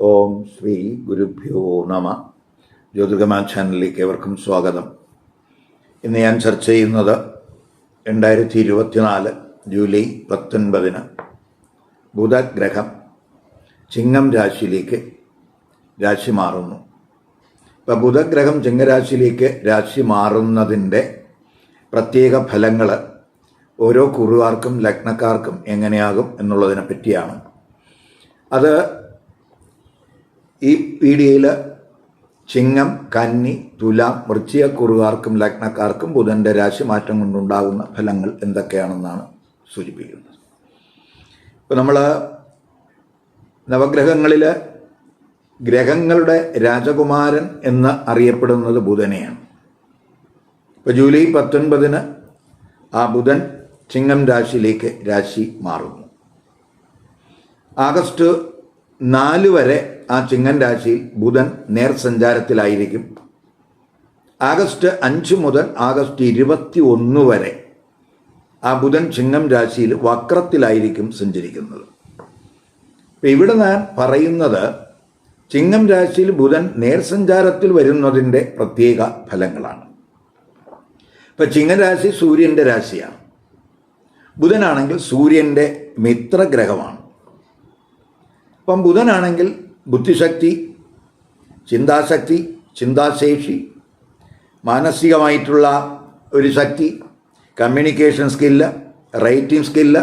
ഓം ശ്രീ ഗുരുഭ്യോ നമ. ജ്യോതിർഗമാ ചാനലിലേക്ക് ഏവർക്കും സ്വാഗതം. ഇന്ന് ഞാൻ ചർച്ച ചെയ്യുന്നത് രണ്ടായിരത്തി ഇരുപത്തിനാല് ജൂലൈ പത്തൊൻപതിന് ബുധഗ്രഹം ചിങ്ങം രാശിയിലേക്ക് രാശി മാറുന്നു. ഇപ്പം ബുധഗ്രഹം ചിങ്ങരാശിയിലേക്ക് രാശി മാറുന്നതിന്റെ പ്രത്യേക ഫലങ്ങൾ ഓരോ കുറുവാർക്കും ലഗ്നക്കാർക്കും എങ്ങനെയാകും എന്നുള്ളതിനെ പറ്റിയാണ്. അത് ഈ പീഡിയയിൽ ചിങ്ങം കന്നി തുലാം വൃശ്ചികക്കുറുകാർക്കും ലഗ്നക്കാർക്കും ബുധന്റെ രാശിമാറ്റം കൊണ്ടുണ്ടാകുന്ന ഫലങ്ങൾ എന്തൊക്കെയാണെന്നാണ് സൂചിപ്പിക്കുന്നത്. ഇപ്പോൾ നമ്മൾ നവഗ്രഹങ്ങളിൽ ഗ്രഹങ്ങളുടെ രാജകുമാരൻ എന്ന് അറിയപ്പെടുന്നത് ബുധനെയാണ്. ഇപ്പോൾ ജൂലൈ പത്തൊൻപതിന് ആ ബുധൻ ചിങ്ങം രാശിയിലേക്ക് രാശി മാറുന്നു. ആഗസ്റ്റ് നാല് വരെ ആ ചിങ്ങൻ രാശിയിൽ ബുധൻ നേർ സഞ്ചാരത്തിലായിരിക്കും. ആഗസ്റ്റ് അഞ്ച് മുതൽ ആഗസ്റ്റ് ഇരുപത്തി ഒന്ന് വരെ ആ ബുധൻ ചിങ്ങം രാശിയിൽ വക്രത്തിലായിരിക്കും സഞ്ചരിക്കുന്നത്. ഇപ്പം ഇവിടെ ഞാൻ പറയുന്നത് ചിങ്ങം രാശിയിൽ ബുധൻ നേർ സഞ്ചാരത്തിൽ വരുന്നതിന്റെ പ്രത്യേക ഫലങ്ങളാണ്. ഇപ്പം ചിങ്ങരാശി സൂര്യന്റെ രാശിയാണ്. ബുധനാണെങ്കിൽ സൂര്യന്റെ മിത്രഗ്രഹമാണ്. അപ്പം ബുധനാണെങ്കിൽ ബുദ്ധിശക്തി ചിന്താശക്തി ചിന്താശേഷി മാനസികമായിട്ടുള്ള ഒരു ശക്തി കമ്മ്യൂണിക്കേഷൻ സ്കില്ല് റൈറ്റിംഗ് സ്കില്ല്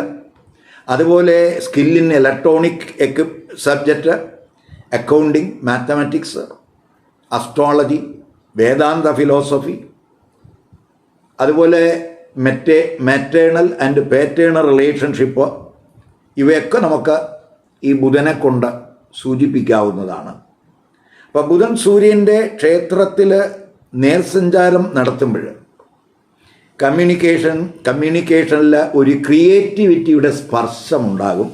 അതുപോലെ സ്കില്ലിൻ electronic എക്വി subject accounting mathematics astrology Vedanta philosophy അതുപോലെ മെറ്റേ മെറ്റേണൽ ആൻഡ് പേറ്റേണൽ റിലേഷൻഷിപ്പ് ഇവയൊക്കെ നമുക്ക് ഈ ബുധനെ കൊണ്ട് സൂചിപ്പിക്കാവുന്നതാണ്. അപ്പോൾ ബുധൻ സൂര്യന്റെ ക്ഷേത്രത്തിൽ നേർസഞ്ചാരം നടത്തുമ്പോൾ കമ്മ്യൂണിക്കേഷൻ കമ്മ്യൂണിക്കേഷനിൽ ഒരു ക്രിയേറ്റിവിറ്റിയുടെ സ്പർശമുണ്ടാകും.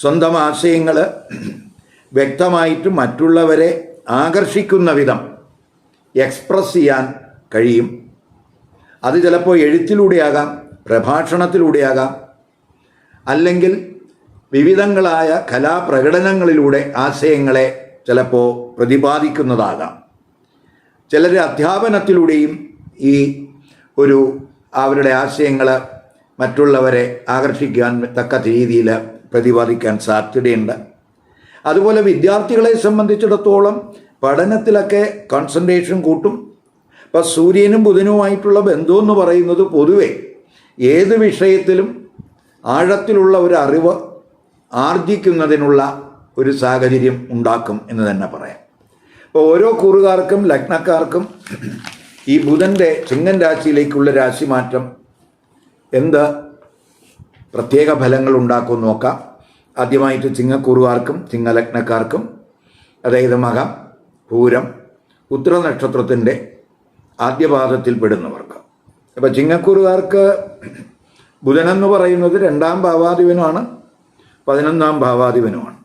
സ്വന്തം ആശയങ്ങൾ വ്യക്തമായിട്ട് മറ്റുള്ളവരെ ആകർഷിക്കുന്ന വിധം എക്സ്പ്രസ് ചെയ്യാൻ കഴിയും. അത് ചിലപ്പോൾ എഴുത്തിലൂടെയാകാം പ്രഭാഷണത്തിലൂടെയാകാം അല്ലെങ്കിൽ വിവിധങ്ങളായ കലാപ്രകടനങ്ങളിലൂടെ ആശയങ്ങളെ ചിലപ്പോൾ പ്രതിപാദിക്കുന്നതാകാം. ചിലർ അധ്യാപനത്തിലൂടെയും ഈ ഒരു അവരുടെ ആശയങ്ങൾ മറ്റുള്ളവരെ ആകർഷിക്കാൻ തക്ക രീതിയിൽ പ്രതിപാദിക്കാൻ സാധ്യതയുണ്ട്. അതുപോലെ വിദ്യാർത്ഥികളെ സംബന്ധിച്ചിടത്തോളം പഠനത്തിലൊക്കെ കോൺസെൻട്രേഷൻ കൂട്ടും. ഇപ്പം സൂര്യനും ബുധനുമായിട്ടുള്ള ബന്ധം എന്ന് പറയുന്നത് പൊതുവെ ഏത് വിഷയത്തിലും ആഴത്തിലുള്ള ഒരു അറിവ് ആർജിക്കുന്നതിനുള്ള ഒരു സാഹചര്യം ഉണ്ടാക്കും എന്ന് തന്നെ പറയാം. അപ്പോൾ ഓരോ കൂറുകാർക്കും ലഗ്നക്കാർക്കും ഈ ബുധന്റെ ചിങ്ങൻ രാശിയിലേക്കുള്ള രാശിമാറ്റം എന്ത് പ്രത്യേക ഫലങ്ങൾ ഉണ്ടാക്കും നോക്കാം. ആദ്യമായിട്ട് ചിങ്ങക്കൂറുകാർക്കും ചിങ്ങലഗ്നക്കാർക്കും അതായത് മകം പൂരം ഉത്തര നക്ഷത്രത്തിന്റെ ആദ്യപാദത്തിൽ പെടുന്നവർക്ക്. അപ്പോൾ ചിങ്ങക്കൂറുകാർക്ക് ബുധനെന്ന് പറയുന്നത് രണ്ടാം ഭാവാധിപനുമാണ്. പതിനൊന്നാം ഭാവാധിപനുമാണ്.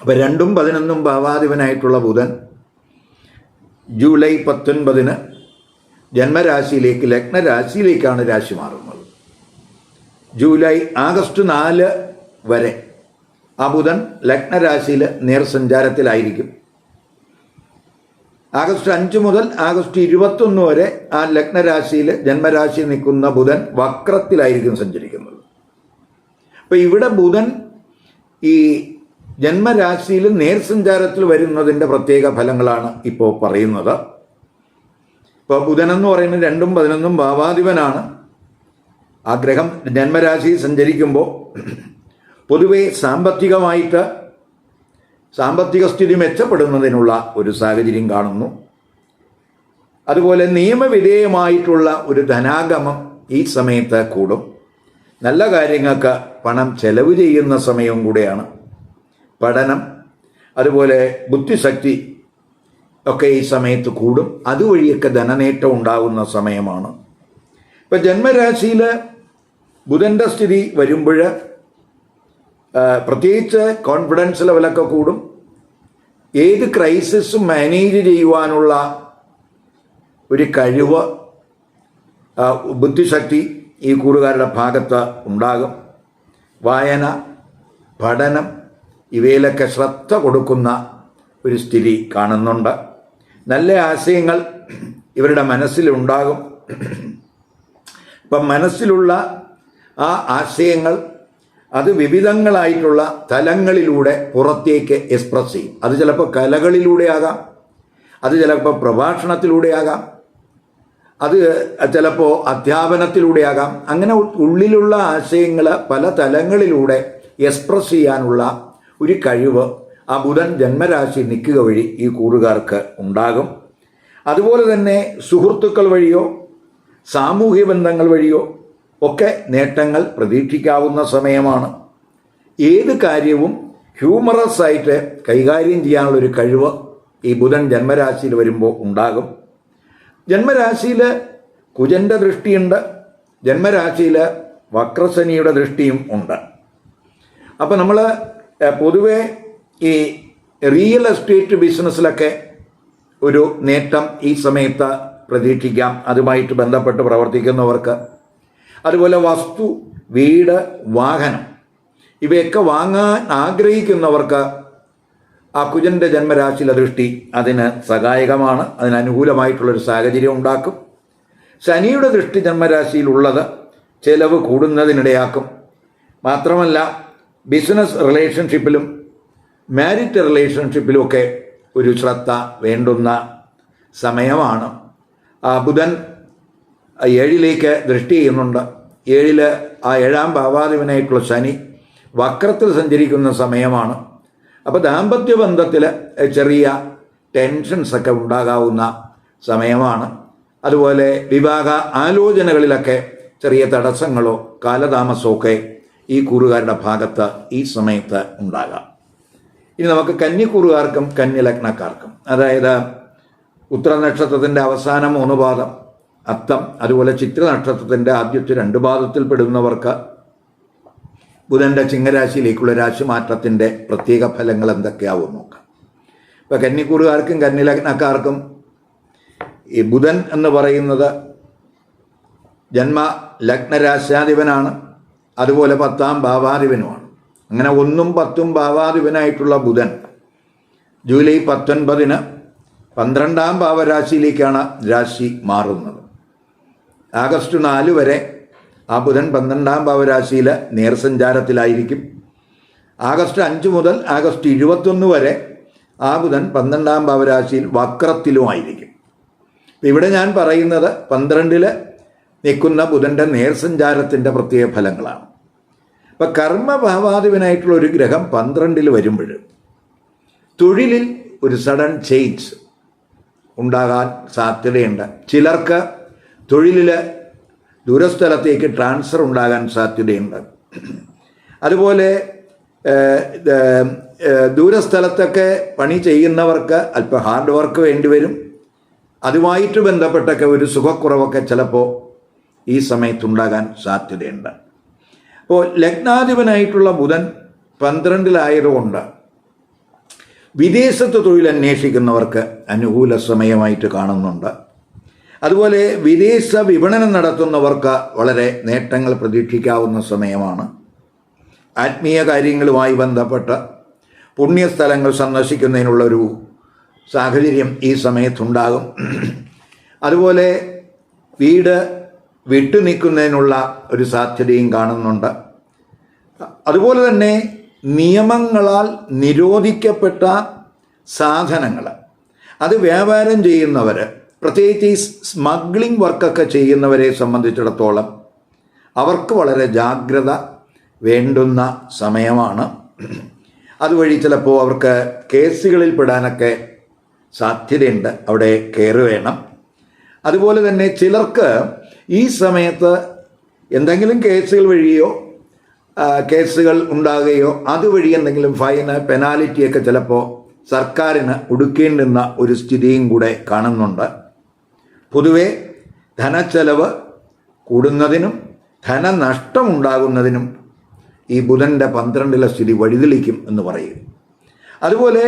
അപ്പോൾ രണ്ടും പതിനൊന്നും ഭാവാധിപനായിട്ടുള്ള ബുധൻ ജൂലൈ പത്തൊൻപതിന് ജന്മരാശിയിലേക്ക് ലഗ്നരാശിയിലേക്കാണ് രാശി മാറുന്നത്. ജൂലൈ ആഗസ്റ്റ് നാല് വരെ ആ ബുധൻ ലഗ്നരാശിയിൽ നേർസഞ്ചാരത്തിലായിരിക്കും. ആഗസ്റ്റ് അഞ്ച് മുതൽ ആഗസ്റ്റ് ഇരുപത്തൊന്ന് വരെ ആ ലഗ്നരാശിയിൽ ജന്മരാശി നിൽക്കുന്ന ബുധൻ വക്രത്തിലായിരിക്കും സഞ്ചരിക്കുന്നത്. അപ്പോൾ ഇവിടെ ബുധൻ ഈ ജന്മരാശിയിൽ നേർസഞ്ചാരത്തിൽ വരുന്നതിന്റെ പ്രത്യേക ഫലങ്ങളാണ് ഇപ്പോൾ പറയുന്നത്. ഇപ്പോൾ ബുധൻ എന്ന് പറയുന്നത് രണ്ടും പതിനൊന്നും ഭാവാധിപനാണ്. ആ ഗ്രഹം ജന്മരാശി സഞ്ചരിക്കുമ്പോൾ പൊതുവെ സാമ്പത്തികമായിട്ട് സാമ്പത്തിക സ്ഥിതി മെച്ചപ്പെടുന്നതിനുള്ള ഒരു സാഹചര്യം കാണുന്നു. അതുപോലെ നിയമവിധേയമായിട്ടുള്ള ഒരു ധനാഗമം ഈ സമയത്ത് കൂടും. നല്ല കാര്യങ്ങൾക്ക് പണം ചെലവ് ചെയ്യുന്ന സമയവും കൂടെയാണ്. പഠനം അതുപോലെ ബുദ്ധിശക്തി ഒക്കെ ഈ സമയത്ത് കൂടും. അതുവഴിയൊക്കെ ധനനേട്ടം ഉണ്ടാകുന്ന സമയമാണ്. ഇപ്പം ജന്മരാശിയിൽ ബുധന്റെ സ്ഥിതി വരുമ്പോൾ പ്രത്യേകിച്ച് കോൺഫിഡൻസ് ലെവലൊക്കെ കൂടും. ഏത് ക്രൈസിസും മാനേജ് ചെയ്യുവാനുള്ള ഒരു കഴിവ് ബുദ്ധിശക്തി ഈ കൂറുകാരുടെ ഭാഗത്ത് ഉണ്ടാകും. വായന പഠനം ഇവയിലൊക്കെ ശ്രദ്ധ കൊടുക്കുന്ന ഒരു സ്ഥിതി കാണുന്നുണ്ട്. നല്ല ആശയങ്ങൾ ഇവരുടെ മനസ്സിലുണ്ടാകും. ഇപ്പം മനസ്സിലുള്ള ആ ആശയങ്ങൾ അത് വിവിധങ്ങളായിട്ടുള്ള തലങ്ങളിലൂടെ പുറത്തേക്ക് എക്സ്പ്രസ് ചെയ്യും. അത് ചിലപ്പോൾ കലകളിലൂടെയാകാം. അത് ചിലപ്പോൾ പ്രഭാഷണത്തിലൂടെയാകാം. അത് ചിലപ്പോൾ അധ്യാപനത്തിലൂടെയാകാം. അങ്ങനെ ഉള്ളിലുള്ള ആശയങ്ങൾ പല തലങ്ങളിലൂടെ എക്സ്പ്രസ് ചെയ്യാനുള്ള ഒരു കഴിവ് ആ ബുധൻ ജന്മരാശി നിൽക്കുക വഴി ഈ കൂറുകാർക്ക് ഉണ്ടാകും. അതുപോലെ തന്നെ സുഹൃത്തുക്കൾ വഴിയോ സാമൂഹ്യ ബന്ധങ്ങൾ വഴിയോ ഒക്കെ നേട്ടങ്ങൾ പ്രതീക്ഷിക്കാവുന്ന സമയമാണ്. ഏത് കാര്യവും ഹ്യൂമറസ് ആയിട്ട് കൈകാര്യം ചെയ്യാനുള്ള ഒരു കഴിവ് ഈ ബുധൻ ജന്മരാശിയിൽ വരുമ്പോൾ ഉണ്ടാകും. ജന്മരാശിയിൽ കുജന്റെ ദൃഷ്ടിയുണ്ട് ജന്മരാശിയിൽ വക്രസനിയുടെ ദൃഷ്ടിയും ഉണ്ട്. അപ്പോൾ നമ്മൾ പൊതുവെ ഈ റിയൽ എസ്റ്റേറ്റ് ബിസിനസ്സിലൊക്കെ ഒരു നേട്ടം ഈ സമയത്ത് പ്രതീക്ഷിക്കാം. അതുമായിട്ട് ബന്ധപ്പെട്ട് പ്രവർത്തിക്കുന്നവർക്ക്. അതുപോലെ വസ്തു വീട് വാഹനം ഇവയൊക്കെ വാങ്ങാൻ ആഗ്രഹിക്കുന്നവർക്ക് ആ കുജന്റെ ജന്മരാശിയിലെ ദൃഷ്ടി അതിന് സഹായകമാണ് അതിന് അനുകൂലമായിട്ടുള്ളൊരു സാഹചര്യം ഉണ്ടാക്കും. ശനിയുടെ ദൃഷ്ടി ജന്മരാശിയിലുള്ളത് ചെലവ് കൂടുന്നതിനിടയാക്കും. മാത്രമല്ല ബിസിനസ് റിലേഷൻഷിപ്പിലും മാരിറ്റ് റിലേഷൻഷിപ്പിലുമൊക്കെ ഒരു ശ്രദ്ധ വേണ്ടുന്ന സമയമാണ്. ആ ബുധൻ ഏഴിലേക്ക് ദൃഷ്ടി ചെയ്യുന്നുണ്ട്. ഏഴിൽ ആ ഏഴാം ഭാവാധിപനായിട്ടുള്ള ശനി വക്രത്തിൽ സഞ്ചരിക്കുന്ന സമയമാണ്. അപ്പോൾ ദാമ്പത്യ ബന്ധത്തിൽ ചെറിയ ടെൻഷൻസ് ഒക്കെ ഉണ്ടാകാവുന്ന സമയമാണ്. അതുപോലെ വിവാഹ ആലോചനകളിലൊക്കെ ചെറിയ തടസ്സങ്ങളോ കാലതാമസമോ ഒക്കെ ഈ കൂറുകാരുടെ ഭാഗത്ത് ഈ സമയത്ത് ഉണ്ടാകാം. ഇനി നമുക്ക് കന്നിക്കൂറുകാർക്കും കന്യലഗ്നക്കാർക്കും അതായത് ഉത്തര നക്ഷത്രത്തിന്റെ അവസാനം മൂന്ന് പാദം അത്തം അതുപോലെ ചിത്ര നക്ഷത്രത്തിന്റെ ആദ്യത്തെ രണ്ട് പാദത്തിൽ പെടുന്നവർക്ക് ബുധന്റെ ചിങ്ങരാശിയിലേക്കുള്ള രാശിമാറ്റത്തിന്റെ പ്രത്യേക ഫലങ്ങൾ എന്തൊക്കെയാവും നോക്കാം. ഇപ്പം കന്നിക്കൂറുകാർക്കും കന്നിലഗ്നക്കാർക്കും ഈ ബുധൻ എന്ന് പറയുന്നത് ജന്മ ലഗ്നരാശാധിപനാണ് അതുപോലെ പത്താം ഭാവാധിപനുമാണ്. അങ്ങനെ ഒന്നും പത്തും ഭാവാധിപനായിട്ടുള്ള ബുധൻ ജൂലൈ പത്തൊൻപതിന് പന്ത്രണ്ടാം ഭാവരാശിയിലേക്കാണ് രാശി മാറുന്നത്. ആഗസ്റ്റ് നാല് വരെ ആ ബുധൻ പന്ത്രണ്ടാം ഭാവരാശിയിൽ നേർസഞ്ചാരത്തിലായിരിക്കും. ആഗസ്റ്റ് അഞ്ച് മുതൽ ആഗസ്റ്റ് ഇരുപത്തൊന്ന് വരെ ആ ബുധൻ പന്ത്രണ്ടാം ഭാവരാശിയിൽ വക്രത്തിലുമായിരിക്കും ഇവിടെ ഞാൻ പറയുന്നത് പന്ത്രണ്ടിൽ നിൽക്കുന്ന ബുധന്റെ നേർസഞ്ചാരത്തിന്റെ പ്രത്യേക ഫലങ്ങളാണ്. അപ്പം കർമ്മഭാവാധിപനായിട്ടുള്ള ഒരു ഗ്രഹം പന്ത്രണ്ടിൽ വരുമ്പോൾ തൊഴിലിൽ ഒരു സഡൻ ചേഞ്ച് ഉണ്ടാകാൻ സാധ്യതയുണ്ട്. ചിലർക്ക് തൊഴിലിൽ ദൂരസ്ഥലത്തേക്ക് ട്രാൻസ്ഫർ ഉണ്ടാകാൻ സാധ്യതയുണ്ട്. അതുപോലെ ദൂരസ്ഥലത്തൊക്കെ പണി ചെയ്യുന്നവർക്ക് അല്പം ഹാർഡ് വർക്ക് വേണ്ടി വരും. അതുമായിട്ട് ബന്ധപ്പെട്ടൊക്കെ ഒരു സുഖക്കുറവൊക്കെ ചിലപ്പോൾ ഈ സമയത്തുണ്ടാകാൻ സാധ്യതയുണ്ട്. അപ്പോൾ ലഗ്നാധിപനായിട്ടുള്ള ബുധൻ പന്ത്രണ്ടിലായതുകൊണ്ട് വിദേശത്ത് തൊഴിൽ അന്വേഷിക്കുന്നവർക്ക് അനുകൂല സമയമായിട്ട് കാണുന്നുണ്ട്. അതുപോലെ വിദേശ വിപണനം നടത്തുന്നവർക്ക് വളരെ നേട്ടങ്ങൾ പ്രതീക്ഷിക്കാവുന്ന സമയമാണ്. ആത്മീയ കാര്യങ്ങളുമായി ബന്ധപ്പെട്ട് പുണ്യസ്ഥലങ്ങൾ സന്ദർശിക്കുന്നതിനുള്ളൊരു സാഹചര്യം ഈ സമയത്തുണ്ടാകും. അതുപോലെ വീട് വിട്ടു നിൽക്കുന്നതിനുള്ള ഒരു സാധ്യതയും കാണുന്നുണ്ട്. അതുപോലെ തന്നെ നിയമങ്ങളാൽ നിരോധിക്കപ്പെട്ട സാധനങ്ങൾ. അത് വ്യാപാരം ചെയ്യുന്നവർ പ്രത്യേകിച്ച് ഈ സ്മഗ്ലിംഗ് വർക്കൊക്കെ ചെയ്യുന്നവരെ സംബന്ധിച്ചിടത്തോളം അവർക്ക് വളരെ ജാഗ്രത വേണ്ടുന്ന സമയമാണ്. അതുവഴി ചിലപ്പോൾ അവർക്ക് കേസുകളിൽ പെടാനൊക്കെ സാധ്യതയുണ്ട്. അവിടെ കയറി വേണം. അതുപോലെ തന്നെ ചിലർക്ക് ഈ സമയത്ത് എന്തെങ്കിലും കേസുകൾ വഴിയോ കേസുകൾ ഉണ്ടാകുകയോ അതുവഴി എന്തെങ്കിലും ഫൈന് പെനാലിറ്റിയൊക്കെ ചിലപ്പോൾ സർക്കാരിന് ഒടുക്കേണ്ടുന്ന ഒരു സ്ഥിതിയും കൂടെ കാണുന്നുണ്ട്. പൊതുവെ ധനച്ചെലവ് കൂടുന്നതിനും ധനനഷ്ടമുണ്ടാകുന്നതിനും ഈ ബുധന്റെ പന്ത്രണ്ടിലെ സ്ഥിതി വഴിതെളിക്കും എന്ന് പറയും അതുപോലെ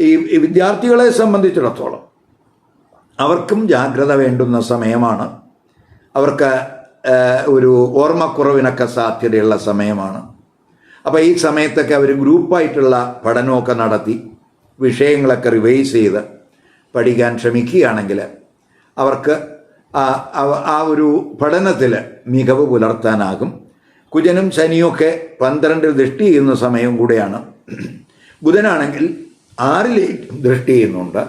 ഈ വിദ്യാർത്ഥികളെ സംബന്ധിച്ചിടത്തോളം അവർക്കും ജാഗ്രത വേണ്ടുന്ന സമയമാണ്. അവർക്ക് ഒരു ഓർമ്മക്കുറവിനൊക്കെ സാധ്യതയുള്ള സമയമാണ്. അപ്പോൾ ഈ സമയത്തൊക്കെ അവർ ഗ്രൂപ്പായിട്ടുള്ള പഠനമൊക്കെ നടത്തി വിഷയങ്ങളൊക്കെ റിവൈസ് ചെയ്ത് പഠിക്കാൻ ശ്രമിക്കുകയാണെങ്കിൽ അവർക്ക് ആ ഒരു പഠനത്തിൽ മികവ് പുലർത്താനാകും. കുജനും ശനിയൊക്കെ പന്ത്രണ്ടിൽ ദൃഷ്ടി ചെയ്യുന്ന സമയം കൂടെയാണ്. ബുധനാണെങ്കിൽ ആറിലേക്ക് ദൃഷ്ടി ചെയ്യുന്നുണ്ട്.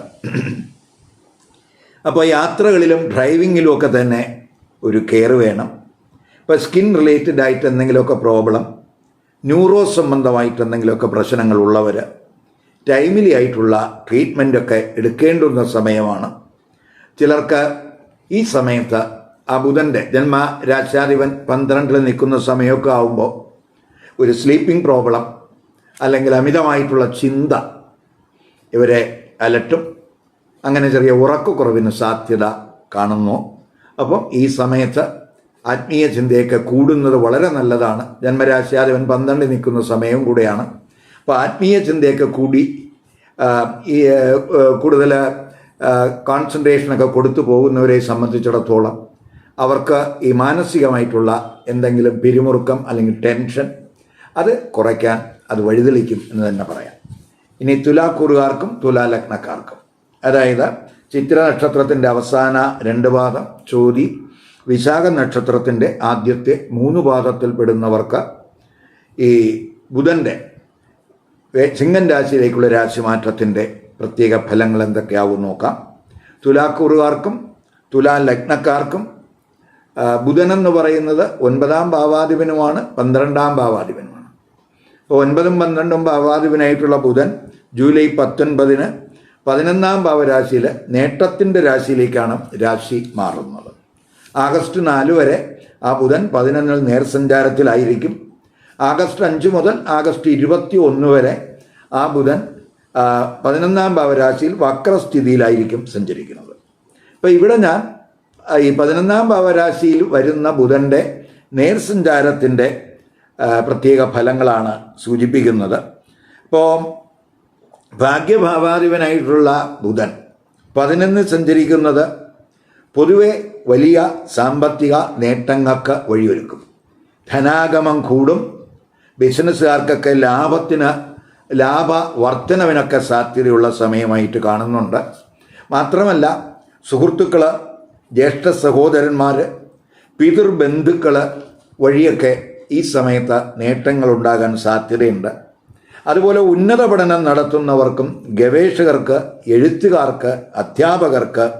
അപ്പോൾ യാത്രകളിലും ഡ്രൈവിങ്ങിലും ഒക്കെ തന്നെ ഒരു കെയർ വേണം. ഇപ്പോൾ സ്കിൻ റിലേറ്റഡ് ആയിട്ട് എന്തെങ്കിലുമൊക്കെ പ്രോബ്ലം ന്യൂറോ സംബന്ധമായിട്ട് എന്തെങ്കിലുമൊക്കെ പ്രശ്നങ്ങളുള്ളവർ ടൈമിലി ആയിട്ടുള്ള ട്രീറ്റ്മെന്റൊക്കെ എടുക്കേണ്ടുന്ന സമയമാണ്. ചിലർക്ക് ഈ സമയത്ത് ആ ബുധന്റെ ജന്മ രാശാധിപൻ പന്ത്രണ്ടിൽ നിൽക്കുന്ന സമയമൊക്കെ ആവുമ്പോൾ ഒരു സ്ലീപ്പിംഗ് പ്രോബ്ലം അല്ലെങ്കിൽ അമിതമായിട്ടുള്ള ചിന്ത ഇവരെ അലട്ടും. അങ്ങനെ ചെറിയ ഉറക്കക്കുറവിന് സാധ്യത കാണുന്നു. അപ്പം ഈ സമയത്ത് ആത്മീയ ചിന്തയൊക്കെ കൂടുന്നത് വളരെ നല്ലതാണ്. ജന്മരാശിയാധിപൻ പന്ത്രണ്ട് നിൽക്കുന്ന സമയവും കൂടെയാണ്. അപ്പോൾ ആത്മീയ ചിന്തയൊക്കെ കൂടി ഈ കൂടുതൽ കോൺസെൻട്രേഷനൊക്കെ കൊടുത്തു പോകുന്നവരെ സംബന്ധിച്ചിടത്തോളം അവർക്ക് ഈ മാനസികമായിട്ടുള്ള എന്തെങ്കിലും പിരിമുറുക്കം അല്ലെങ്കിൽ ടെൻഷൻ അത് കുറയ്ക്കാൻ അത് വഴിതെളിക്കും എന്ന് തന്നെ പറയാം. ഇനി തുലാക്കൂറുകാർക്കും തുലാലഗ്നക്കാർക്കും. അതായത് ചിത്ര നക്ഷത്രത്തിന്റെ അവസാന രണ്ട് പാദം ചോതി വിശാഖ നക്ഷത്രത്തിന്റെ ആദ്യത്തെ മൂന്ന് പാദത്തിൽ പെടുന്നവർക്ക് ഈ ബുധന്റെ സിംഗൻ രാശിയിലേക്കുള്ള രാശിമാറ്റത്തിന്റെ പ്രത്യേക ഫലങ്ങൾ എന്തൊക്കെയാവും നോക്കാം. തുലാക്കൂറുകാർക്കും തുലാ ലഗ്നക്കാർക്കും ബുധൻ ബുധനെന്ന് പറയുന്നത് ഒൻപതാം ഭാവാധിപനുമാണ് പന്ത്രണ്ടാം ഭാവാധിപനുമാണ്. അപ്പോൾ ഒൻപതും പന്ത്രണ്ടും ഭാവാധിപനായിട്ടുള്ള ബുധൻ ജൂലൈ പത്തൊൻപതിന് പതിനൊന്നാം ഭാവരാശിയിൽ നേട്ടത്തിന്റെ രാശിയിലേക്കാണ് രാശി മാറുന്നത്. ആഗസ്റ്റ് നാല് വരെ ആ ബുധൻ പതിനൊന്നിൽ നേർസഞ്ചാരത്തിലായിരിക്കും. ആഗസ്റ്റ് അഞ്ച് മുതൽ ആഗസ്റ്റ് ഇരുപത്തി ഒന്ന് വരെ ആ ബുധൻ പതിനൊന്നാം ഭാവരാശിയിൽ വക്രസ്ഥിതിയിലായിരിക്കും സഞ്ചരിക്കുന്നത്. അപ്പോൾ ഇവിടെ ഞാൻ ഈ പതിനൊന്നാം ഭാവരാശിയിൽ വരുന്ന ബുധന്റെ നേർസഞ്ചാരത്തിന്റെ പ്രത്യേക ഫലങ്ങളാണ് സൂചിപ്പിക്കുന്നത്. അപ്പോൾ ഭാഗ്യഭാവാധിപനായിട്ടുള്ള ബുധൻ പതിനൊന്ന് സഞ്ചരിക്കുന്നത് പൊതുവെ വലിയ സാമ്പത്തിക നേട്ടങ്ങൾക്ക് വഴിയൊരുക്കും. ധനാഗമം കൂടും. ബിസിനസ്സുകാർക്കൊക്കെ ലാഭത്തിന് ലാഭ വർധനവിനൊക്കെ സാധ്യതയുള്ള സമയമായിട്ട് കാണുന്നുണ്ട്. മാത്രമല്ല സുഹൃത്തുക്കൾ ജ്യേഷ്ഠ സഹോദരന്മാർ പിതൃബന്ധുക്കൾ വഴിയൊക്കെ ഈ സമയത്ത് നേട്ടങ്ങളുണ്ടാകാൻ സാധ്യതയുണ്ട്. അതുപോലെ ഉന്നത പഠനം നടത്തുന്നവർക്കും ഗവേഷകർക്ക് എഴുത്തുകാർക്ക് അധ്യാപകർക്ക്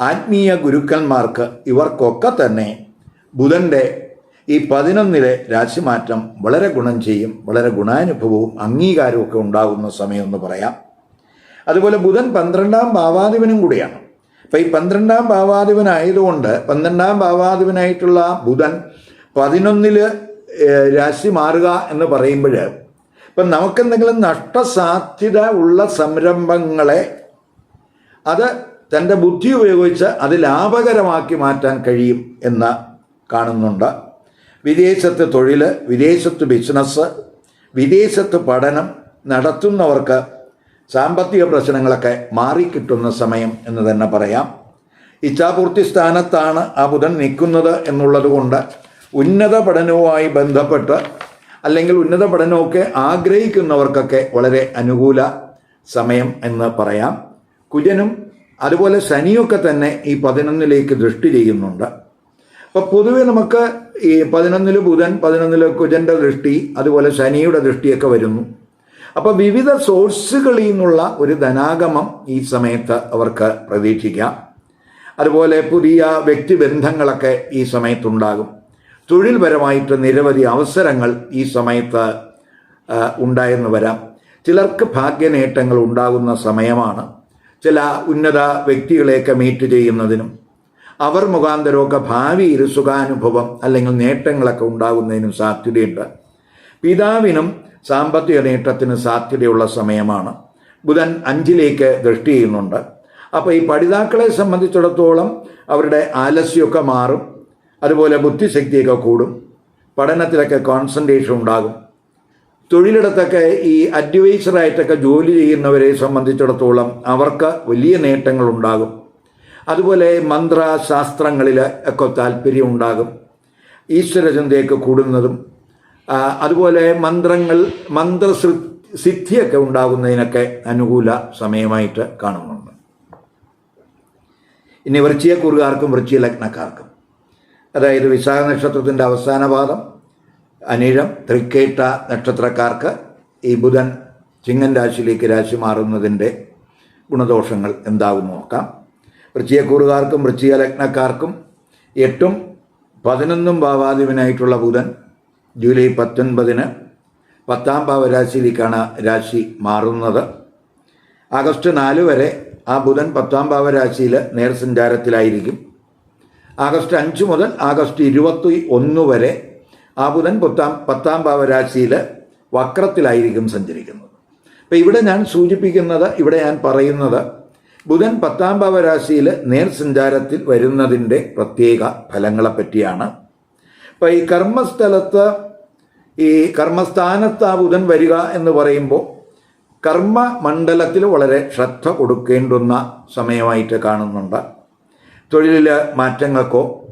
ആത്മീയ ഗുരുക്കന്മാർക്ക് ഇവർക്കൊക്കെ തന്നെ ബുധന്റെ ഈ പതിനൊന്നിലെ രാശിമാറ്റം വളരെ ഗുണം ചെയ്യും വളരെ ഗുണാനുഭവവും അംഗീകാരവും ഒക്കെ ഉണ്ടാകുന്ന സമയമെന്ന് പറയാം. അതുപോലെ ബുധൻ പന്ത്രണ്ടാം ഭാവാധിപനും കൂടിയാണ്. അപ്പം ഈ പന്ത്രണ്ടാം ഭാവാധിപനായതുകൊണ്ട് പന്ത്രണ്ടാം ഭാവാധിപനായിട്ടുള്ള ബുധൻ പതിനൊന്നിൽ രാശി മാറുക എന്ന് പറയുമ്പോൾ ഇപ്പം നമുക്കെന്തെങ്കിലും നഷ്ടസാധ്യത ഉള്ള സംരംഭങ്ങളെ അത് തന്റെ ബുദ്ധി ഉപയോഗിച്ച് അത് ലാഭകരമാക്കി മാറ്റാൻ കഴിയും എന്ന് കാണുന്നുണ്ട്. വിദേശത്ത് തൊഴിൽ വിദേശത്ത് ബിസിനസ് വിദേശത്ത് പഠനം നടത്തുന്നവർക്ക് സാമ്പത്തിക പ്രശ്നങ്ങളൊക്കെ മാറിക്കിട്ടുന്ന സമയം എന്ന് തന്നെ പറയാം. ഇച്ഛാപൂർത്തി സ്ഥാനത്താണ് ആ ബുധൻ നിൽക്കുന്നത് എന്നുള്ളത് കൊണ്ട് ഉന്നത പഠനവുമായി ബന്ധപ്പെട്ട് അല്ലെങ്കിൽ ഉന്നത പഠനമൊക്കെ ആഗ്രഹിക്കുന്നവർക്കൊക്കെ വളരെ അനുകൂല സമയം എന്ന് പറയാം. കുജനും അതുപോലെ ശനിയൊക്കെ തന്നെ ഈ പതിനൊന്നിലേക്ക് ദൃഷ്ടി ചെയ്യുന്നുണ്ട്. അപ്പോൾ പൊതുവെ നമുക്ക് ഈ പതിനൊന്നിൽ ബുധൻ പതിനൊന്നിൽ കുജന്റെ ദൃഷ്ടി അതുപോലെ ശനിയുടെ ദൃഷ്ടിയൊക്കെ വരുന്നു. അപ്പോൾ വിവിധ സോഴ്സുകളിൽ നിന്നുള്ള ഒരു ധനാഗമം ഈ സമയത്ത് അവർക്ക് പ്രതീക്ഷിക്കാം. അതുപോലെ പുതിയ വ്യക്തിബന്ധങ്ങളൊക്കെ ഈ സമയത്തുണ്ടാകും. തൊഴിൽപരമായിട്ട് നിരവധി അവസരങ്ങൾ ഈ സമയത്ത് ഉണ്ടായെന്ന് വരാം. ചിലർക്ക് ഭാഗ്യനേട്ടങ്ങൾ ഉണ്ടാകുന്ന സമയമാണ്. ചില ഉന്നത വ്യക്തികളെയൊക്കെ മീറ്റ് ചെയ്യുന്നതിനും അവർ മുഖാന്തരമൊക്കെ ഭാവിയിൽ സുഖാനുഭവം അല്ലെങ്കിൽ നേട്ടങ്ങളൊക്കെ ഉണ്ടാകുന്നതിനും സാധ്യതയുണ്ട്. പിതാവിനും സാമ്പത്തിക നേട്ടത്തിന് സാധ്യതയുള്ള സമയമാണ്. ബുധൻ അഞ്ചിലേക്ക് ദൃഷ്ടി ചെയ്യുന്നുണ്ട്. അപ്പോൾ ഈ പഠിതാക്കളെ സംബന്ധിച്ചിടത്തോളം അവരുടെ ആലസ്യമൊക്കെ മാറും. അതുപോലെ ബുദ്ധിശക്തിയൊക്കെ കൂടും. പഠനത്തിലൊക്കെ കോൺസെൻട്രേഷൻ ഉണ്ടാകും. തൊഴിലിടത്തൊക്കെ ഈ അഡ്വൈസറായിട്ടൊക്കെ ജോലി ചെയ്യുന്നവരെ സംബന്ധിച്ചിടത്തോളം അവർക്ക് വലിയ നേട്ടങ്ങൾ ഉണ്ടാകും. അതുപോലെ മന്ത്രശാസ്ത്രങ്ങളിൽ ഒക്കെ താല്പര്യം ഉണ്ടാകും ഈശ്വരചിന്തയൊക്കെ കൂടുന്നതും അതുപോലെ മന്ത്രങ്ങൾ മന്ത്ര സിദ്ധിയൊക്കെ ഉണ്ടാകുന്നതിനൊക്കെ അനുകൂല സമയമായിട്ട് കാണുന്നുണ്ട്. ഇനി വൃശ്ചികക്കുറുകാർക്കും വൃശ്ചിക ലഗ്നക്കാർക്കും അതായത് വിശാഖ നക്ഷത്രത്തിന്റെ അവസാന പാദം അനിഴം തൃക്കേട്ട നക്ഷത്രക്കാർക്ക് ഈ ബുധൻ ചിങ്ങൻ രാശിയിലേക്ക് രാശി മാറുന്നതിന്റെ ഗുണദോഷങ്ങൾ എന്താകും നോക്കാം. വൃശ്ചികക്കൂറുകാർക്കും വൃശ്ചിക ലഗ്നക്കാർക്കും എട്ടും പതിനൊന്നും ഭാവാധിപനായിട്ടുള്ള ബുധൻ ജൂലൈ പത്തൊൻപതിന് പത്താം ഭാവരാശിയിലേക്കാണ് രാശി മാറുന്നത്. ആഗസ്റ്റ് നാല് വരെ ആ ബുധൻ പത്താം ഭാവരാശിയിൽ നേർസഞ്ചാരത്തിലായിരിക്കും. ആഗസ്റ്റ് അഞ്ച് മുതൽ ആഗസ്റ്റ് ഇരുപത്തി ഒന്ന് വരെ ആ ബുധൻ പത്താം പത്താം ഭാവരാശിയിൽ വക്രത്തിലായിരിക്കും സഞ്ചരിക്കുന്നത്. അപ്പോൾ ഇവിടെ ഞാൻ സൂചിപ്പിക്കുന്നത് ഇവിടെ ഞാൻ പറയുന്നത് ബുധൻ പത്താം ഭാവരാശിയിൽ നേർസഞ്ചാരത്തിൽ വരുന്നതിന്റെ പ്രത്യേക ഫലങ്ങളെ പറ്റിയാണ് അപ്പം ഈ കർമ്മസ്ഥലത്ത് ഈ കർമ്മസ്ഥാനത്ത് ആ ബുധൻ വരിക എന്ന് പറയുമ്പോൾ കർമ്മ മണ്ഡലത്തിൽ വളരെ ശ്രദ്ധ കൊടുക്കേണ്ടുന്ന സമയമായിട്ട് കാണുന്നുണ്ട്. തൊഴിലിൽ മാറ്റങ്ങൾക്കോ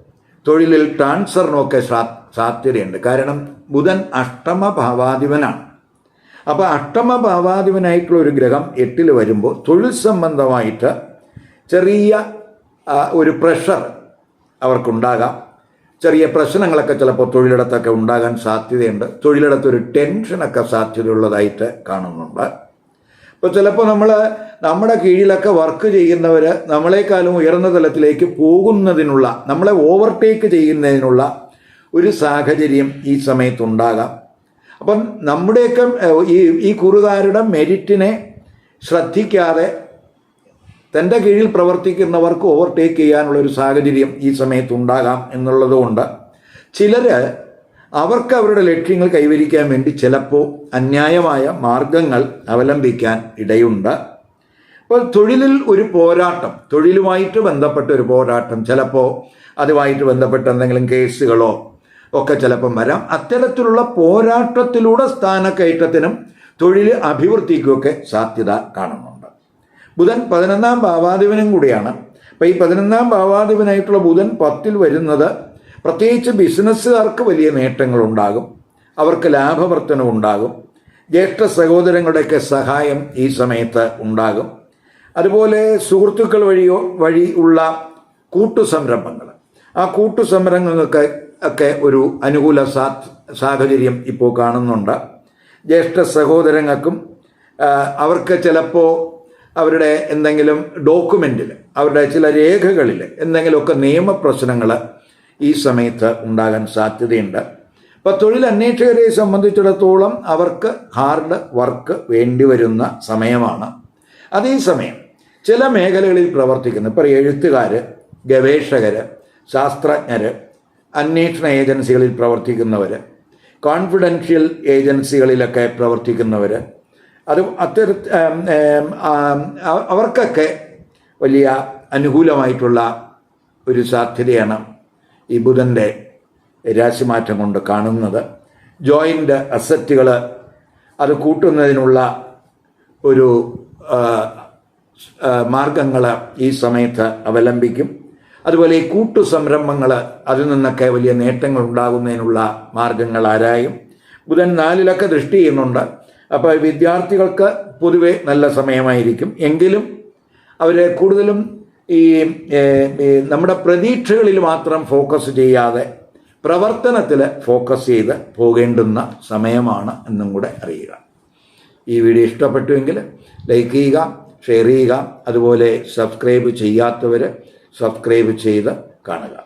തൊഴിലിൽ ട്രാൻസ്ഫറിനോ ഒക്കെ സാധ്യതയുണ്ട്. കാരണം ബുധൻ അഷ്ടമ ഭാവാധിപനാണ് അപ്പോൾ അഷ്ടമ ഭാവാധിപനായിട്ടുള്ള ഒരു ഗ്രഹം എട്ടിൽ വരുമ്പോൾ തൊഴിൽ സംബന്ധമായിട്ട് ചെറിയ ഒരു പ്രഷർ അവർക്കുണ്ടാകാം. ചെറിയ പ്രശ്നങ്ങളൊക്കെ ചിലപ്പോൾ തൊഴിലിടത്തൊക്കെ ഉണ്ടാകാൻ സാധ്യതയുണ്ട്. തൊഴിലിടത്ത് ഒരു ടെൻഷനൊക്കെ സാധ്യതയുള്ളതായിട്ട് കാണുന്നുണ്ട്. ഇപ്പോൾ ചിലപ്പോൾ നമ്മൾ നമ്മുടെ കീഴിലൊക്കെ വർക്ക് ചെയ്യുന്നവർ നമ്മളെക്കാളും ഉയർന്ന തലത്തിലേക്ക് പോകുന്നതിനുള്ള നമ്മളെ ഓവർടേക്ക് ചെയ്യുന്നതിനുള്ള ഒരു സാഹചര്യം ഈ സമയത്തുണ്ടാകാം. അപ്പം നമ്മുടെയൊക്കെ ഈ ഈ കുറുകാരുടെ മെരിറ്റിനെ ശ്രദ്ധിക്കാതെ തന്റെ കീഴിൽ പ്രവർത്തിക്കുന്നവർക്ക് ഓവർടേക്ക് ചെയ്യാനുള്ളൊരു സാഹചര്യം ഈ സമയത്തുണ്ടാകാം എന്നുള്ളതുകൊണ്ട് ചിലർ അവർക്ക് അവരുടെ ലക്ഷ്യങ്ങൾ കൈവരിക്കാൻ വേണ്ടി ചിലപ്പോൾ അന്യായമായ മാർഗങ്ങൾ അവലംബിക്കാൻ ഇടയുണ്ട്. അപ്പോൾ തൊഴിലിൽ ഒരു പോരാട്ടം തൊഴിലുമായിട്ട് ബന്ധപ്പെട്ട ഒരു പോരാട്ടം ചിലപ്പോൾ അതുമായിട്ട് ബന്ധപ്പെട്ട എന്തെങ്കിലും കേസുകളോ ഒക്കെ ചിലപ്പം വരാം. അത്തരത്തിലുള്ള പോരാട്ടത്തിലൂടെ സ്ഥാനക്കയറ്റത്തിനും തൊഴിൽ അഭിവൃദ്ധിക്കുമൊക്കെ സാധ്യത കാണുന്നുണ്ട്. ബുധൻ പതിനൊന്നാം ഭാവാധിപനും കൂടിയാണ്. അപ്പം ഈ പതിനൊന്നാം ഭാവാധിപനായിട്ടുള്ള ബുധൻ പത്തിൽ വരുന്നത് പ്രത്യേകിച്ച് ബിസിനസ്സുകാർക്ക് വലിയ നേട്ടങ്ങളുണ്ടാകും. അവർക്ക് ലാഭവർത്തനം ഉണ്ടാകും. ജ്യേഷ്ഠ സഹോദരങ്ങളുടെയൊക്കെ സഹായം ഈ സമയത്ത് ഉണ്ടാകും. അതുപോലെ സുഹൃത്തുക്കൾ വഴിയോ വഴി ഉള്ള കൂട്ടുസംരംഭങ്ങൾ. ആ കൂട്ടുസംരംഭങ്ങൾക്ക് ഒക്കെ ഒരു അനുകൂല സാ സാഹചര്യം ഇപ്പോൾ കാണുന്നുണ്ട്. ജ്യേഷ്ഠ സഹോദരങ്ങൾക്കും അവർക്ക് ചിലപ്പോൾ അവരുടെ എന്തെങ്കിലും ഡോക്യുമെന്റിൽ അവരുടെ ചില രേഖകളിൽ എന്തെങ്കിലുമൊക്കെ നിയമപ്രശ്നങ്ങൾ ഈ സമയത്ത് ഉണ്ടാകാൻ സാധ്യതയുണ്ട്. അപ്പോൾ തൊഴിൽ അന്വേഷകരെ സംബന്ധിച്ചിടത്തോളം അവർക്ക് ഹാർഡ് വർക്ക് വേണ്ടി വരുന്ന സമയമാണ്. അതേസമയം ചില മേഖലകളിൽ പ്രവർത്തിക്കുന്ന ഇപ്പോൾ എഴുത്തുകാർ ഗവേഷകർ ശാസ്ത്രജ്ഞർ അന്വേഷണ ഏജൻസികളിൽ പ്രവർത്തിക്കുന്നവർ കോൺഫിഡൻഷ്യൽ ഏജൻസികളിലൊക്കെ പ്രവർത്തിക്കുന്നവർ അത് അത്തര അവർക്കൊക്കെ വലിയ അനുകൂലമായിട്ടുള്ള ഒരു സാധ്യതയാണ് ഈ ബുധന്റെ രാശിമാറ്റം കൊണ്ട് കാണുന്നത്. ജോയിന്റ് അസറ്റുകൾ അത് കൂട്ടുന്നതിനുള്ള ഒരു മാർഗങ്ങൾ ഈ സമയത്ത് അവലംബിക്കും. അതുപോലെ ഈ കൂട്ടു സംരംഭങ്ങൾ അതിൽ നിന്നൊക്കെ വലിയ നേട്ടങ്ങൾ ഉണ്ടാകുന്നതിനുള്ള മാർഗങ്ങൾ ആരായും ബുധൻ നാലിലൊക്കെ ദൃഷ്ടി ചെയ്യുന്നുണ്ട്. അപ്പോൾ വിദ്യാർത്ഥികൾക്ക് പൊതുവെ നല്ല സമയമായിരിക്കും. എങ്കിലും അവർ കൂടുതലും ഈ നമ്മുടെ പ്രതീക്ഷകളിൽ മാത്രം ഫോക്കസ് ചെയ്യാതെ പ്രവർത്തനത്തിൽ ഫോക്കസ് ചെയ്ത് പോകേണ്ടുന്ന സമയമാണ് എന്നും കൂടെ അറിയുക. ഈ വീഡിയോ ഇഷ്ടപ്പെട്ടുവെങ്കിൽ ലൈക്ക് ചെയ്യുക ഷെയർ ചെയ്യുക അതുപോലെ സബ്സ്ക്രൈബ് ചെയ്യാത്തവർ സബ്സ്ക്രൈബ് ചെയ്ത് കാണുക.